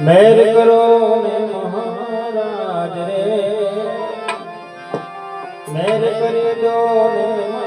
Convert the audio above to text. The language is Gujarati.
મેર કરો ને મહારાજ રે. મેર કરી દો ને